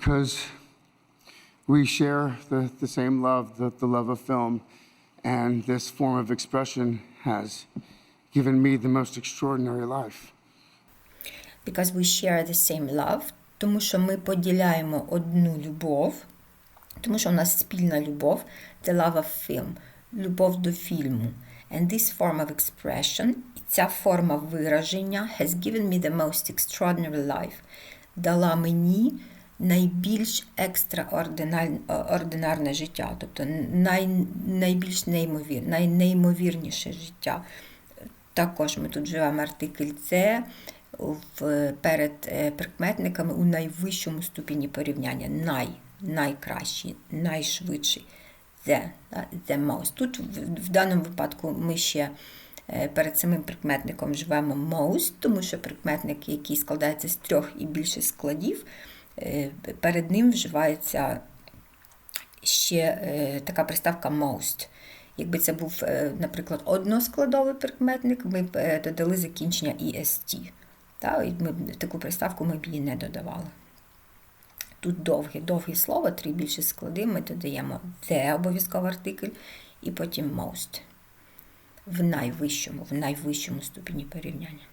because we share the, the same love, the, the love of film, and this form of expression has given me the most extraordinary life. Because we share the same love, тому що ми поділяємо одну любов, тому що у нас спільна любов, the love of film, любов до фільму. And this form of expression, і ця форма вираження has given me the most extraordinary life, дала мені найбільш екстраординарне життя, тобто най, найбільш неймовір, найнеймовірніше життя. Також ми тут вживаємо артикль це в, перед е, прикметниками у найвищому ступені порівняння. Най, найкращий, найшвидший. The, the most. Тут в, в даному випадку ми ще е, перед самим прикметником вживаємо most, тому що прикметник, який складається з трьох і більше складів, е, перед ним вживається ще е, така приставка most. Якби це був, е, наприклад, односкладовий прикметник, ми б е, додали закінчення EST. Та, і ми, таку приставку ми б її не додавали. Тут довге, довге слово, три більше склади, ми додаємо the обов'язково артикль, і потім most. В найвищому, в найвищому ступені порівняння.